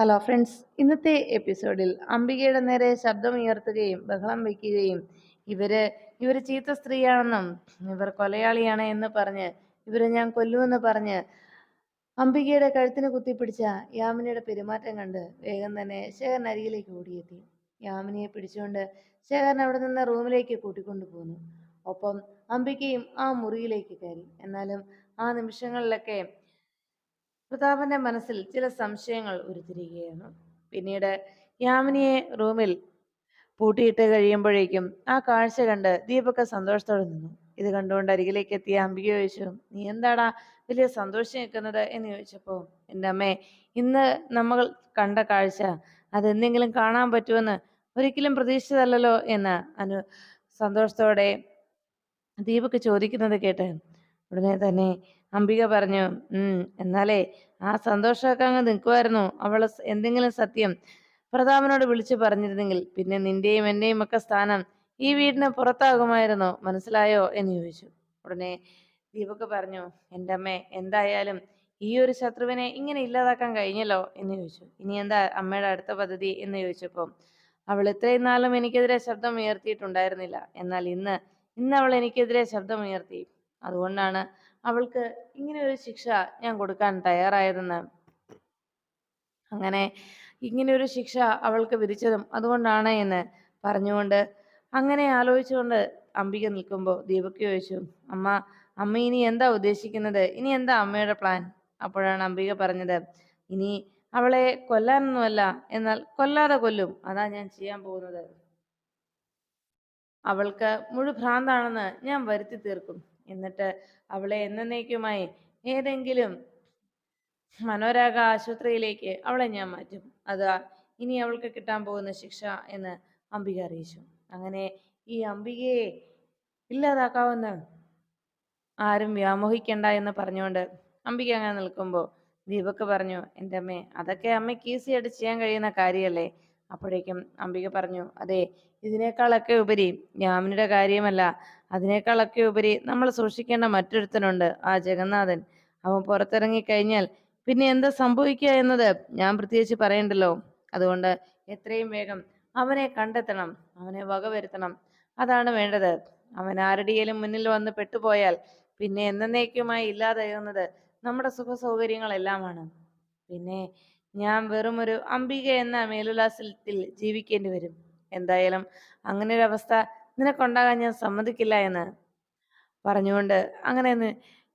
Hello friends ഇന്നത്തെ എപ്പിസോഡിൽ അംബികയുടെ നേരെ ശബ്ദമുയർത്തുകയും ബഹളം വയ്ക്കുകയും ഇവർ ഇവർ ചീത്ത സ്ത്രീയാണെന്നും ഇവർ കൊലയാളിയാണ് എന്ന് പറഞ്ഞ് ഇവരെ ഞാൻ കൊല്ലുമെന്ന് പറഞ്ഞ് അംബികയുടെ കഴുത്തിന് കുത്തിപ്പിടിച്ച യാമിനിയുടെ പെരുമാറ്റം കണ്ട് വേഗം തന്നെ ശേഖരൻ അരികിലേക്ക് ഓടിയെത്തി. യാമിനിയെ പിടിച്ചുകൊണ്ട് ശേഖരൻ അവിടെ നിന്ന് റൂമിലേക്ക് കൂട്ടിക്കൊണ്ടു പോന്നു. ഒപ്പം അംബികയും ആ മുറിയിലേക്ക് കയറി. എന്നാലും ആ നിമിഷങ്ങളിലൊക്കെ പ്രതാപന്റെ മനസ്സിൽ ചില സംശയങ്ങൾ ഉരുത്തിരിക്കുകയാണ് പിന്നീട് യാമിനിയെ റൂമിൽ പൂട്ടിയിട്ട് കഴിയുമ്പോഴേക്കും ആ കാഴ്ച കണ്ട് ദീപക സന്തോഷത്തോടെ നിന്നു. ഇത് കണ്ടുകൊണ്ട് അരികിലേക്ക് എത്തിയ അംബിക ചോദിച്ചു നീ എന്താടാ വലിയ സന്തോഷം നിൽക്കുന്നത് എന്ന് ചോദിച്ചപ്പോ എന്റെ അമ്മേ ഇന്ന് നമ്മൾ കണ്ട കാഴ്ച അതെന്തെങ്കിലും കാണാൻ പറ്റുമെന്ന് ഒരിക്കലും പ്രതീക്ഷിച്ചതല്ലോ എന്ന് അനു സന്തോഷത്തോടെ ദീപക് ചോദിക്കുന്നത് കേട്ട് ഉടനെ തന്നെ അംബിക പറഞ്ഞു എന്നാലേ ആ സന്തോഷമൊക്കെ അങ്ങ് നിൽക്കുമായിരുന്നു. അവൾ എന്തെങ്കിലും സത്യം പ്രതാപനോട് വിളിച്ചു പറഞ്ഞിരുന്നെങ്കിൽ പിന്നെ നിന്റെയും എന്റെയും ഒക്കെ സ്ഥാനം ഈ വീടിന് പുറത്താകുമായിരുന്നോ. മനസ്സിലായോ എന്ന് ചോദിച്ചു. ഉടനെ ദീപക് പറഞ്ഞു എന്റെ അമ്മേ എന്തായാലും ഈ ഒരു ശത്രുവിനെ ഇങ്ങനെ ഇല്ലാതാക്കാൻ കഴിഞ്ഞല്ലോ? എന്ന് ചോദിച്ചു. ഇനി എന്താ അമ്മയുടെ അടുത്ത പദ്ധതി? എന്ന് ചോദിച്ചപ്പോൾ അവൾ ഇത്രയും നാളും എനിക്കെതിരെ ശബ്ദം ഉയർത്തിയിട്ടുണ്ടായിരുന്നില്ല. എന്നാൽ ഇന്ന് ഇന്ന് അവൾ എനിക്കെതിരെ ശബ്ദം ഉയർത്തി. അതുകൊണ്ടാണ് അവൾക്ക് ഇങ്ങനെ ഒരു ശിക്ഷ ഞാൻ കൊടുക്കാൻ തയ്യാറായതെന്ന്. അങ്ങനെ ഇങ്ങനെ ഒരു ശിക്ഷ അവൾക്ക് വിധിച്ചതും അതുകൊണ്ടാണ് എന്ന് പറഞ്ഞുകൊണ്ട് അങ്ങനെ ആലോചിച്ചുകൊണ്ട് അംബിക നിൽക്കുമ്പോൾ ദീപക് ചോദിച്ചു അമ്മ അമ്മ ഇനി എന്താ ഉദ്ദേശിക്കുന്നത്? ഇനി എന്താ അമ്മയുടെ പ്ലാൻ അപ്പോഴാണ് അംബിക പറഞ്ഞത് ഇനി അവളെ കൊല്ലാനൊന്നുമല്ല എന്നാൽ കൊല്ലാതെ കൊല്ലും. അതാ ഞാൻ ചെയ്യാൻ പോകുന്നത്. അവൾക്ക് മുഴുഭ്രാന്താണെന്ന് ഞാൻ വരുത്തി തീർക്കും. എന്നിട്ട് അവളെ എന്നേക്കുമായി ഏതെങ്കിലും മനോരാഗ ആശുപത്രിയിലേക്ക് അവളെ ഞാൻ മാറ്റും. അത് ഇനി അവൾക്ക് കിട്ടാൻ പോകുന്ന ശിക്ഷ എന്ന് അംബിക അറിയിച്ചു. അങ്ങനെ ഈ അംബികയെ ഇല്ലാതാക്കാവുന്ന ആരും വ്യാമോഹിക്കണ്ട എന്ന് പറഞ്ഞുകൊണ്ട് അംബിക അങ്ങനെ നിൽക്കുമ്പോൾ ദീപക് പറഞ്ഞു എന്റെ അമ്മേ അതൊക്കെ അമ്മയ്ക്ക് ഈസിയായിട്ട് ചെയ്യാൻ കഴിയുന്ന കാര്യമല്ലേ അപ്പോഴേക്കും അംബിക പറഞ്ഞു അതെ ഇതിനേക്കാളൊക്കെ ഉപരി യാമിനിയുടെ കാര്യമല്ല. അതിനേക്കാളൊക്കെ ഉപരി നമ്മൾ സൂക്ഷിക്കേണ്ട മറ്റൊരുത്തനുണ്ട് ആ ജഗന്നാഥൻ. അവൻ പുറത്തിറങ്ങി കഴിഞ്ഞാൽ പിന്നെ എന്താ സംഭവിക്കുക എന്നത് ഞാൻ പ്രത്യേകിച്ച് പറയണ്ടല്ലോ. അതുകൊണ്ട് എത്രയും വേഗം അവനെ കണ്ടെത്തണം അവനെ വകവരുത്തണം അതാണ് വേണ്ടത്. അവൻ ആരുടെയും മുന്നിൽ വന്ന് പെട്ടുപോയാൽ പിന്നെ എന്നേക്കുമായി ഇല്ലാതാകുന്നത് നമ്മുടെ സുഖ സൗകര്യങ്ങളെല്ലാമാണ് പിന്നെ ഞാൻ വെറും ഒരു അംബിക എന്ന മേലുല്ലാസത്തിൽ ജീവിക്കേണ്ടി വരും. എന്തായാലും അങ്ങനെ ഒരു അവസ്ഥ നിനക്കുണ്ടാകാൻ ഞാൻ സമ്മതിക്കില്ല എന്ന് പറഞ്ഞുകൊണ്ട് അങ്ങനെ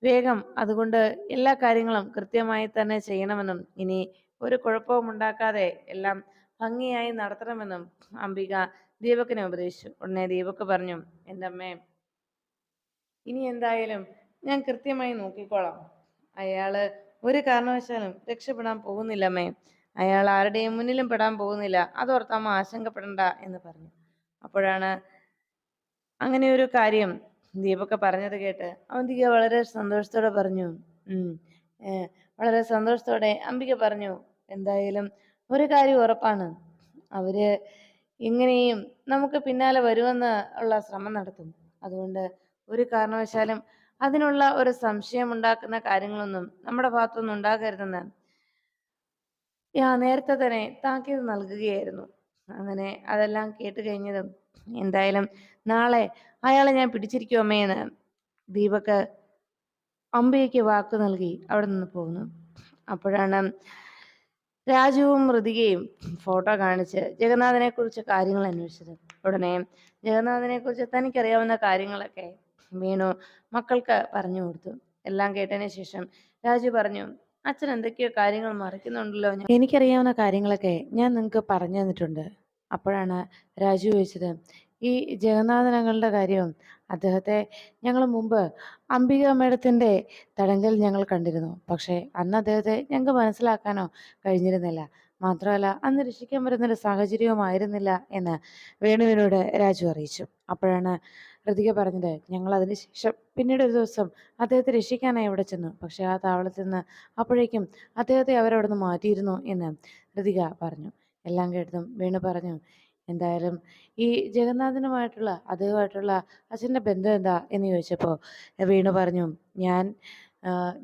വേഗം അതുകൊണ്ട് എല്ലാ കാര്യങ്ങളും കൃത്യമായി തന്നെ ചെയ്യണമെന്നും ഇനി ഒരു കുഴപ്പവും ഉണ്ടാക്കാതെ എല്ലാം ഭംഗിയായി നടത്തണമെന്നും അംബിക ദീപക്കിനെ ഉപദേശിച്ചു. ഉടനെ ദീപക് പറഞ്ഞു എന്റെ അമ്മേ ഇനി എന്തായാലും ഞാൻ കൃത്യമായി നോക്കിക്കോളാം. അയാൾ ഒരു കാരണവശാലും രക്ഷപ്പെടാൻ പോകുന്നില്ല അമ്മേ അയാൾ ആരുടെയും മുന്നിലും പെടാൻ പോകുന്നില്ല. അതോർത്ത് അമ്മ ആശങ്കപ്പെടണ്ട എന്ന് പറഞ്ഞു. അപ്പോഴാണ് അങ്ങനെ ഒരു കാര്യം ദീപൊക്കെ പറഞ്ഞത് കേട്ട് അവന്തിക വളരെ സന്തോഷത്തോടെ പറഞ്ഞു. വളരെ സന്തോഷത്തോടെ അംബിക പറഞ്ഞു എന്തായാലും ഒരു കാര്യം ഉറപ്പാണ്. അവർ ഇങ്ങനെയും നമുക്ക് പിന്നാലെ വരുമെന്ന് ഉള്ള ശ്രമം നടത്തും. അതുകൊണ്ട് ഒരു കാരണവശാലും അതിനുള്ള ഒരു സംശയം ഉണ്ടാക്കുന്ന കാര്യങ്ങളൊന്നും നമ്മുടെ ഭാഗത്തുനിന്ന് ഉണ്ടാകരുതെന്ന് ഞാൻ നേരത്തെ തന്നെ താക്കീത് നൽകുകയായിരുന്നു. അങ്ങനെ അതെല്ലാം കേട്ട് കഴിഞ്ഞതും എന്തായാലും നാളെ അയാളെ ഞാൻ പിടിച്ചിരിക്കും എന്ന് ദീപക് അമ്പയ്ക്ക് വാക്ക് നൽകി അവിടെ നിന്ന് പോകുന്നു അപ്പോഴാണ് രാജുവും മൃതികയും ഫോട്ടോ കാണിച്ച് ജഗന്നാഥനെ കുറിച്ച് കാര്യങ്ങൾ അന്വേഷിച്ചത്. ഉടനെ ജഗന്നാഥനെ കുറിച്ച് തനിക്കറിയാവുന്ന കാര്യങ്ങളൊക്കെ വീണു. മക്കൾക്ക് പറഞ്ഞു കൊടുത്തു. എല്ലാം കേട്ടതിന് ശേഷം രാജു പറഞ്ഞു അച്ഛൻ എന്തൊക്കെയോ കാര്യങ്ങൾ മറക്കുന്നുണ്ടല്ലോ എനിക്കറിയാവുന്ന കാര്യങ്ങളൊക്കെ ഞാൻ നിങ്ങൾക്ക് പറഞ്ഞു തന്നിട്ടുണ്ട്. അപ്പോഴാണ് രാജു ചോദിച്ചത് ഈ ജഗന്നാഥനങ്ങളുടെ കാര്യം അദ്ദേഹത്തെ ഞങ്ങൾ മുമ്പ് അംബിക മേഡത്തിന്റെ തടങ്കൽ ഞങ്ങൾ കണ്ടിരുന്നു. പക്ഷേ അന്ന് അദ്ദേഹത്തെ ഞങ്ങൾക്ക് മനസ്സിലാക്കാനോ കഴിഞ്ഞിരുന്നില്ല. മാത്രമല്ല അന്ന് രക്ഷിക്കാൻ പറ്റുന്നൊരു സാഹചര്യവുമായിരുന്നില്ല എന്ന് വേണുവിനോട് രാജു അറിയിച്ചു. അപ്പോഴാണ് ഋതിക പറഞ്ഞത് ഞങ്ങൾ അതിന് ശേഷം പിന്നീട് ഒരു ദിവസം അദ്ദേഹത്തെ രക്ഷിക്കാനായി അവിടെ ചെന്നു. പക്ഷേ ആ താവളത്തിൽ നിന്ന് അപ്പോഴേക്കും അദ്ദേഹത്തെ അവരവിടെ നിന്ന് മാറ്റിയിരുന്നു എന്ന് ഋതിക പറഞ്ഞു. എല്ലാം കേട്ടതും വേണു പറഞ്ഞു എന്തായാലും ഈ ജഗന്നാഥനുമായിട്ടുള്ള അദ്ദേഹമായിട്ടുള്ള അച്ഛന്റെ ബന്ധം എന്താ? എന്ന് ചോദിച്ചപ്പോൾ വേണു പറഞ്ഞു ഞാൻ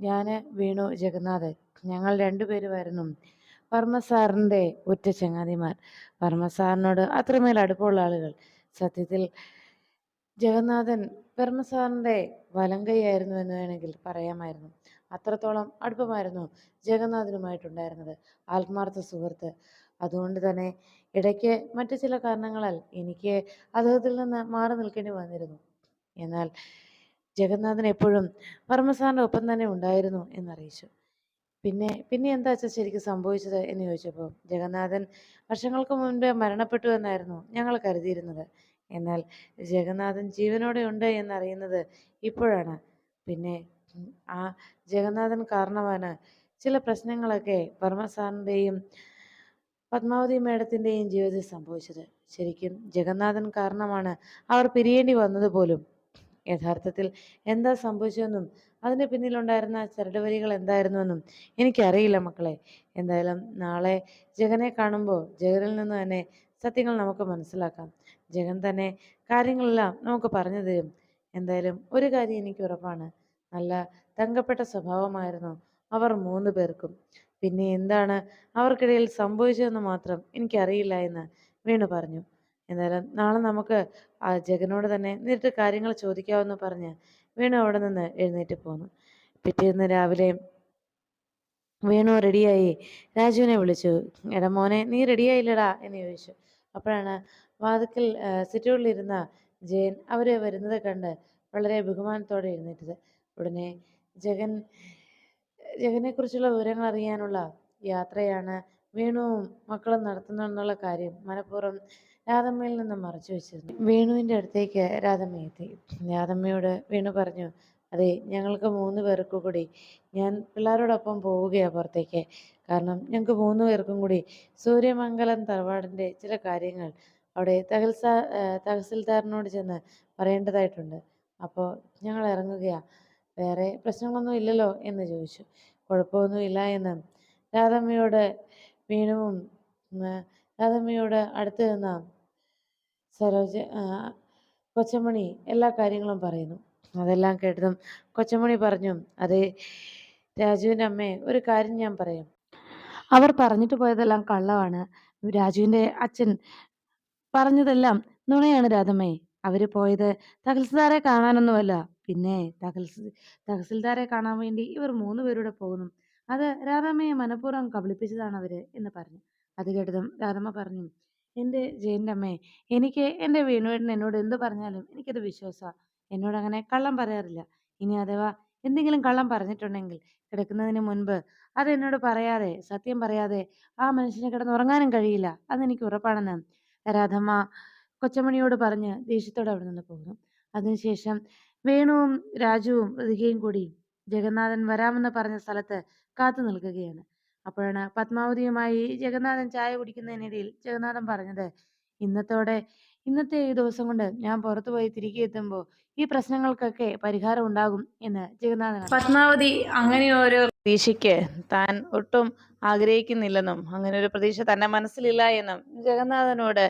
ഞാൻ വേണു ജഗന്നാഥൻ. ഞങ്ങൾ രണ്ടുപേരുമായിരുന്നു വർമ്മ സാറിന്റെ ഉറ്റ ചങ്ങാതിമാർ. വർമ്മ സാറിനോട് അത്രമേൽ അടുപ്പമുള്ള ആളുകൾ. സത്യത്തിൽ ജഗന്നാഥൻ വർമ്മ സാറിന്റെ വലം കൈയായിരുന്നു എന്ന് വേണമെങ്കിൽ പറയാമായിരുന്നു. അത്രത്തോളം അടുപ്പമായിരുന്നു ജഗന്നാഥനുമായിട്ടുണ്ടായിരുന്നത്. ആത്മാർത്ഥ സുഹൃത്ത്. അതുകൊണ്ട് തന്നെ ഇടയ്ക്ക് മറ്റു ചില കാരണങ്ങളാൽ എനിക്ക് അദ്ദേഹത്തിൽ നിന്ന് മാറി നിൽക്കേണ്ടി വന്നിരുന്നു. എന്നാൽ ജഗന്നാഥൻ എപ്പോഴും വർമ്മസാറിന്റെ ഒപ്പം തന്നെ ഉണ്ടായിരുന്നു എന്നറിയിച്ചു. പിന്നെ പിന്നെ എന്താ അച്ഛാ ശരിക്കും സംഭവിച്ചത് എന്ന് ചോദിച്ചപ്പോൾ ജഗന്നാഥൻ വർഷങ്ങൾക്ക് മുൻപേ മരണപ്പെട്ടു എന്നായിരുന്നു ഞങ്ങൾ കരുതിയിരുന്നത്. എന്നാൽ ജഗന്നാഥൻ ജീവനോടെ ഉണ്ട് എന്നറിയുന്നത് ഇപ്പോഴാണ്. പിന്നെ ആ ജഗന്നാഥൻ കാരണമാണ് ചില പ്രശ്നങ്ങളൊക്കെ വർമ്മ പത്മാവതി മേഡത്തിന്റെയും ജീവിതത്തിൽ സംഭവിച്ചത്. ശരിക്കും ജഗന്നാഥൻ കാരണമാണ് അവർ പിരിയേണ്ടി വന്നത് പോലും യഥാർത്ഥത്തിൽ എന്താ സംഭവിച്ചതെന്നും അതിന് പിന്നിലുണ്ടായിരുന്ന ചരടുവലികൾ എന്തായിരുന്നുവെന്നും എനിക്കറിയില്ല മക്കളെ. എന്തായാലും നാളെ ജഗനെ കാണുമ്പോൾ ജഗനിൽ നിന്ന് തന്നെ സത്യങ്ങൾ നമുക്ക് മനസ്സിലാക്കാം. ജഗൻ തന്നെ കാര്യങ്ങളെല്ലാം നമുക്ക് പറഞ്ഞു തരും. എന്തായാലും ഒരു കാര്യം എനിക്ക് ഉറപ്പാണ്. നല്ല തങ്കപ്പെട്ട സ്വഭാവമായിരുന്നു അവർ മൂന്ന് പേർക്കും. പിന്നെ എന്താണ് അവർക്കിടയിൽ സംഭവിച്ചതെന്ന് മാത്രം എനിക്കറിയില്ല എന്ന് വീണു പറഞ്ഞു. എന്തായാലും നാളെ നമുക്ക് ആ ജഗനോട് തന്നെ നേരിട്ട് കാര്യങ്ങൾ ചോദിക്കാമെന്ന് പറഞ്ഞ് വേണു അവിടെ നിന്ന് എഴുന്നേറ്റ് പോന്നു. പിറ്റേന്ന് രാവിലെ വേണു റെഡിയായി രാജുവിനെ വിളിച്ചു. എടാ മോനെ നീ റെഡിയായില്ലടാ എന്ന് ചോദിച്ചു. അപ്പോഴാണ് വാതിക്കൽ സിറ്റൗട്ടിലിരുന്ന ജയൻ അവരെ വരുന്നത് കണ്ട് വളരെ ബഹുമാനത്തോടെ എഴുന്നേറ്റത്. ഉടനെ ജഗൻ ജഗനെക്കുറിച്ചുള്ള വിവരങ്ങൾ അറിയാനുള്ള യാത്രയാണ് വേണുവും മക്കളും നടത്തുന്നെന്നുള്ള കാര്യം മനഃപൂർവം രാധമ്മയിൽ നിന്ന് മറച്ചു വെച്ചിരുന്നു. വേണുവിന്റെ അടുത്തേക്ക് രാധമ്മ എത്തി. രാധമ്മയോട് വേണു പറഞ്ഞു അതെ ഞങ്ങൾക്ക് മൂന്ന് പേർക്ക് കൂടി. ഞാൻ പിള്ളേരോടൊപ്പം പോവുകയാണ് പുറത്തേക്ക്. കാരണം ഞങ്ങൾക്ക് മൂന്ന് പേർക്കും കൂടി സൂര്യമംഗലം തറവാടിന്റെ ചില കാര്യങ്ങൾ അവിടെ തഹസിൽദാ തഹസിൽദാറിനോട് ചെന്ന് പറയേണ്ടതായിട്ടുണ്ട്. അപ്പോൾ ഞങ്ങൾ ഇറങ്ങുകയാണ് വേറെ പ്രശ്നങ്ങളൊന്നും ഇല്ലല്ലോ എന്ന് ചോദിച്ചു. കുഴപ്പമൊന്നുമില്ല എന്ന് രാധമ്മയോട് വീണുവും രാധമ്മയോട് അടുത്ത് നിന്ന സരോജ കൊച്ചമണി എല്ലാ കാര്യങ്ങളും പറയുന്നു. അതെല്ലാം കേട്ടതും കൊച്ചമണി പറഞ്ഞു അതെ രാജുവിന്റെ അമ്മേ ഒരു കാര്യം ഞാൻ പറയാം. അവർ പറഞ്ഞിട്ട് പോയതെല്ലാം കള്ളമാണ്. രാജുവിന്റെ അച്ഛൻ പറഞ്ഞതെല്ലാം നുണയാണ് രാധമ്മേ. അവർ പോയത് തഹസിൽദാരെ കാണാനൊന്നുമല്ല. പിന്നെ തഹസിൽ തഹസിൽദാരെ കാണാൻ വേണ്ടി ഇവർ മൂന്ന് പേരൂടെ പോകുന്നു. അത് രാധമ്മയെ മനഃപൂർവം കബളിപ്പിച്ചതാണ് അവർ എന്ന് പറഞ്ഞു. അത് കേട്ടതും രാധമ്മ പറഞ്ഞു എന്റെ ജയന്റെ അമ്മേ എനിക്ക് എന്റെ വേണുവേട്ടൻ എന്നോട് എന്ത് പറഞ്ഞാലും എനിക്കത് വിശ്വാസമാണ് എന്നോട് അങ്ങനെ കള്ളം പറയാറില്ല. ഇനി അഥവാ എന്തെങ്കിലും കള്ളം പറഞ്ഞിട്ടുണ്ടെങ്കിൽ കിടക്കുന്നതിന് മുൻപ് അത് എന്നോട് പറയാതെ സത്യം പറയാതെ ആ മനുഷ്യനെ കിടന്നുറങ്ങാനും കഴിയില്ല. അതെനിക്ക് ഉറപ്പാണെന്ന് രാധമ്മ കൊച്ചമണിയോട് പറഞ്ഞ് ദേഷ്യത്തോടെ അവിടെ നിന്ന് പോകുന്നു അതിനുശേഷം വേണുവും രാജുവും ഋതികയും കൂടി ജഗന്നാഥൻ വരാമെന്ന് പറഞ്ഞ സ്ഥലത്ത് കാത്തു നിൽക്കുകയാണ്. അപ്പോഴാണ് പത്മാവതിയുമായി ജഗന്നാഥൻ ചായ കുടിക്കുന്നതിനിടയിൽ ജഗന്നാഥൻ പറഞ്ഞത് ഇന്നത്തോടെ ഇന്നത്തെ ഈ ദിവസം കൊണ്ട് ഞാൻ പുറത്തു പോയി തിരികെ എത്തുമ്പോൾ ഈ പ്രശ്നങ്ങൾക്കൊക്കെ പരിഹാരം ഉണ്ടാകും എന്ന് ജഗന്നാഥൻ പത്മാവതി അങ്ങനെ ഒരു പ്രതീക്ഷയ്ക്ക് താൻ ഒട്ടും ആഗ്രഹിക്കുന്നില്ലെന്നും അങ്ങനെ ഒരു പ്രതീക്ഷ തന്റെ മനസ്സിലില്ല എന്നും ജഗന്നാഥനോട്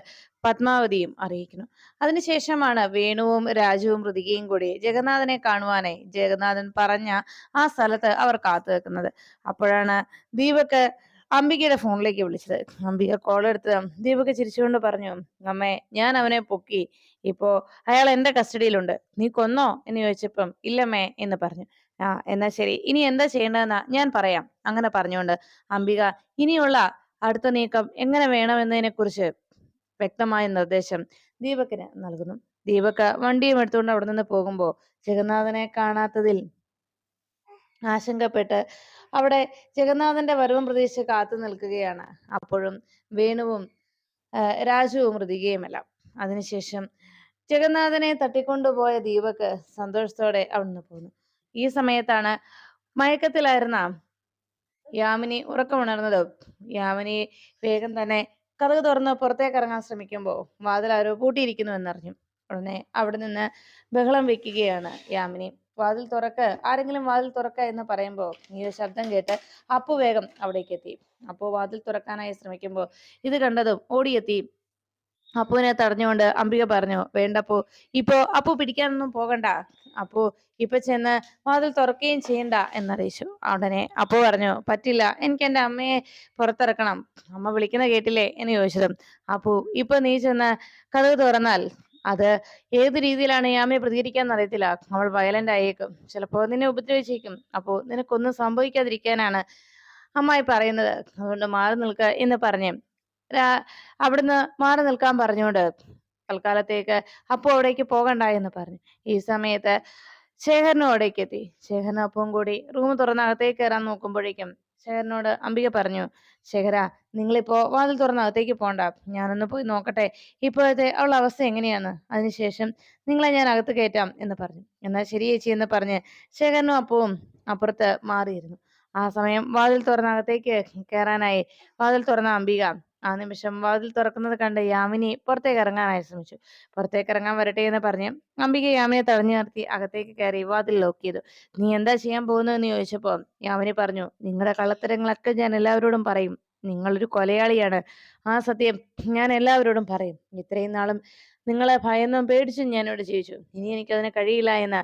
പത്മാവതിയും അറിയിക്കുന്നു. അതിനുശേഷമാണ് വേണുവും രാജുവും ഋതികയും കൂടി ജഗന്നാഥനെ കാണുവാനായി ജഗന്നാഥൻ പറഞ്ഞ ആ സ്ഥലത്ത് അവർ കാത്തു നിൽക്കുന്നത്. അപ്പോഴാണ് ദീപക്ക് അംബികയുടെ ഫോണിലേക്ക് വിളിച്ചത്. അംബിക കോൾ എടുത്ത് ദീപക്ക് ചിരിച്ചുകൊണ്ട് പറഞ്ഞു അമ്മേ ഞാൻ അവനെ പൊക്കി. ഇപ്പോ അയാൾ എന്റെ കസ്റ്റഡിയിലുണ്ട്. നീ കൊന്നോ? എന്ന് ചോദിച്ചപ്പം ഇല്ലമ്മേ എന്ന് പറഞ്ഞു. ആ എന്നാ ശരി. ഇനി എന്താ ചെയ്യേണ്ടതെന്നാ ഞാൻ പറയാം അങ്ങനെ പറഞ്ഞുകൊണ്ട് അംബിക ഇനിയുള്ള അടുത്ത നീക്കം എങ്ങനെ വേണമെന്നതിനെ കുറിച്ച് വ്യക്തമായ നിർദ്ദേശം ദീപക്കിന് നൽകുന്നു. ദീപക്ക് വണ്ടിയും എടുത്തുകൊണ്ട് അവിടെ നിന്ന് പോകുമ്പോൾ ജഗന്നാഥനെ കാണാത്തതിൽ ആശങ്കപ്പെട്ട് അവിടെ ജഗന്നാഥന്റെ വരവും പ്രതീക്ഷിച്ച് കാത്തു നിൽക്കുകയാണ്. അപ്പോഴും വേണുവും രാജുവും ഋതികയുമെല്ലാം അതിനുശേഷം ജഗന്നാഥനെ തട്ടിക്കൊണ്ടുപോയ ദീപക്ക് സന്തോഷത്തോടെ അവിടുന്ന് പോന്നു. ഈ സമയത്താണ് മയക്കത്തിലായിരുന്ന യാമിനി ഉറക്കമുണർന്നത്. യാമിനി വേഗം തന്നെ കഥക് തുറന്ന് പുറത്തേക്ക് ഇറങ്ങാൻ ശ്രമിക്കുമ്പോൾ വാതിൽ ആരോ പൂട്ടിയിരിക്കുന്നു എന്നറിഞ്ഞു. ഉടനെ അവിടെ നിന്ന് ബഹളം വെക്കുകയാണ് യാമിനി. വാതിൽ തുറക്ക് ആരെങ്കിലും വാതിൽ തുറക്ക എന്ന് പറയുമ്പോൾ ഒരു ശബ്ദം കേട്ട് അപ്പു വേഗം അവിടേക്ക് എത്തി. അപ്പു വാതിൽ തുറക്കാനായി ശ്രമിക്കുമ്പോൾ ഇത് കണ്ടതും ഓടിയെത്തി. അപ്പുവിനെ തടഞ്ഞുകൊണ്ട് അംബിക പറഞ്ഞു വേണ്ടപ്പോ ഇപ്പോ അപ്പു പിടിക്കാനൊന്നും പോകണ്ട. അപ്പു ഇപ്പൊ ചെന്ന് വാതിൽ തുറക്കുകയും ചെയ്യണ്ട എന്നറിയിച്ചു. ഉടനെ അപ്പു പറഞ്ഞു പറ്റില്ല എനിക്ക് എന്റെ അമ്മയെ പുറത്തിറക്കണം. അമ്മ വിളിക്കുന്ന കേട്ടില്ലേ? എന്ന് ചോദിച്ചതും അപ്പു ഇപ്പൊ നീ ചെന്ന് കഥ തുറന്നാൽ അത് ഏത് രീതിയിലാണ് യാമയെ പ്രതികരിക്കാൻ അറിയത്തില്ല. അവൾ വയലന്റ് ആയേക്കും. ചിലപ്പോൾ നിന്നെ ഉപദ്രവിച്ചേക്കും. അപ്പോൾ നിനക്കൊന്നും സംഭവിക്കാതിരിക്കാനാണ് അമ്മായി പറയുന്നത്. അതുകൊണ്ട് മാറി നിൽക്കുക എന്ന് പറഞ്ഞ് അവിടുന്ന് മാറി നിൽക്കാൻ പറഞ്ഞുകൊണ്ട് തൽക്കാലത്തേക്ക് അപ്പോ അവിടേക്ക് പോകണ്ട എന്ന് പറഞ്ഞു. ഈ സമയത്ത് ശേഖരനും അവിടേക്ക് എത്തി. ശേഖരനും അപ്പവും കൂടി റൂം തുറന്ന് അകത്തേക്ക് കയറാൻ നോക്കുമ്പോഴേക്കും ശേഖരനോട് അംബിക പറഞ്ഞു ശേഖര നിങ്ങളിപ്പോ വാതിൽ തുറന്ന് അകത്തേക്ക് പോണ്ട. ഞാനൊന്ന് പോയി നോക്കട്ടെ. ഇപ്പോഴത്തെ അവളുടെ അവസ്ഥ എങ്ങനെയാന്ന് അതിനുശേഷം നിങ്ങളെ ഞാൻ അകത്ത് കയറ്റാം എന്ന് പറഞ്ഞു. എന്നാൽ ശരി ചേച്ചി എന്ന് പറഞ്ഞ് ശേഖരനും അപ്പവും അപ്പുറത്ത് മാറിയിരുന്നു. ആ സമയം വാതിൽ തുറന്ന അകത്തേക്ക് കയറാനായി വാതിൽ തുറന്ന അംബിക ആ നിമിഷം വാതിൽ തുറക്കുന്നത് കണ്ട് യാമിനി പുറത്തേക്ക് ഇറങ്ങാനായി ശ്രമിച്ചു പുറത്തേക്ക് ഇറങ്ങാൻ വരട്ടെ എന്ന് പറഞ്ഞ് അംബിക യാമിനെ തടഞ്ഞു നിർത്തി അകത്തേക്ക് കയറി വാതിൽ ലോക്ക് ചെയ്തു. നീ എന്താ ചെയ്യാൻ എന്ന് ചോദിച്ചപ്പോ യാമിനി പറഞ്ഞു നിങ്ങളുടെ കള്ളത്തരങ്ങളൊക്കെ ഞാൻ എല്ലാവരോടും പറയും. നിങ്ങളൊരു കൊലയാളിയാണ്. ആ സത്യം ഞാൻ എല്ലാവരോടും പറയും. ഇത്രയും നാളും നിങ്ങളെ ഭയന്നും പേടിച്ചും ഞാനിവിടെ ജീവിച്ചു. ഇനി എനിക്കതിന് കഴിയില്ല എന്ന്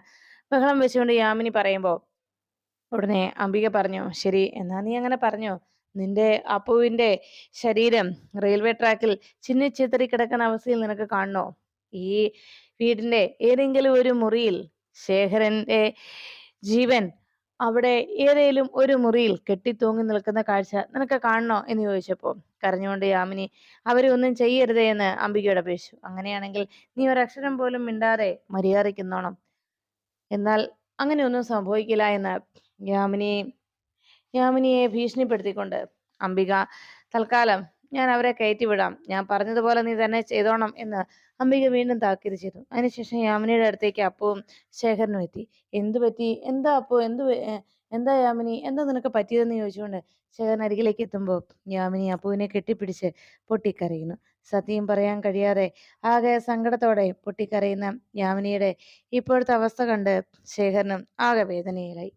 ബഹളം വെച്ചുകൊണ്ട് യാമിനി പറയുമ്പോ ഉടനെ അംബിക പറഞ്ഞു ശരി എന്നാ നീ അങ്ങനെ പറഞ്ഞോ? നിന്റെ അപ്പുവിന്റെ ശരീരം റെയിൽവേ ട്രാക്കിൽ ചിന്നിച്ചിതറി കിടക്കുന്ന അവസ്ഥയിൽ നിനക്ക് കാണണോ? ഈ വീടിന്റെ ഏതെങ്കിലും ഒരു മുറിയിൽ ശേഖരന്റെ ജീവൻ അവിടെ ഏതെങ്കിലും ഒരു മുറിയിൽ കെട്ടിത്തൂങ്ങി നിൽക്കുന്ന കാഴ്ച നിനക്ക് കാണണോ എന്ന് ചോദിച്ചപ്പോൾ കരഞ്ഞുകൊണ്ട് യാമിനി അവരെ ഒന്നും ചെയ്യരുതേ എന്ന് അംബികയോട് അപേക്ഷിച്ചു. അങ്ങനെയാണെങ്കിൽ നീ ഒരക്ഷരം പോലും മിണ്ടാതെ മര്യാദയ്ക്കുന്നോണം എന്നാൽ അങ്ങനെയൊന്നും സംഭവിക്കില്ല എന്ന് യാമിനി യാമിനിയെ ഭീഷണിപ്പെടുത്തിക്കൊണ്ട് അംബിക തൽക്കാലം ഞാൻ അവരെ കയറ്റിവിടാം. ഞാൻ പറഞ്ഞതുപോലെ നീ തന്നെ ചെയ്തോണം എന്ന് അംബിക വീണ്ടും താക്കീത് ചെയ്തു. അതിനുശേഷം യാമിനിയുടെ അടുത്തേക്ക് അപ്പവും ശേഖരനും എത്തി. എന്തു പറ്റി? എന്താ അപ്പോ? എന്തു എന്താ യാമിനി? എന്താ നിനക്ക് പറ്റിയതെന്ന് ചോദിച്ചുകൊണ്ട് ശേഖരൻ അരികിലേക്ക് എത്തുമ്പോൾ യാമിനി അപ്പുവിനെ കെട്ടിപ്പിടിച്ച് പൊട്ടിക്കരയുന്നു. സത്യം പറയാൻ കഴിയാതെ ആകെ സങ്കടത്തോടെ പൊട്ടിക്കരയുന്ന യാമിനിയുടെ ഇപ്പോഴത്തെ അവസ്ഥ കണ്ട് ശേഖരനും ആകെ വേദനയിലായി.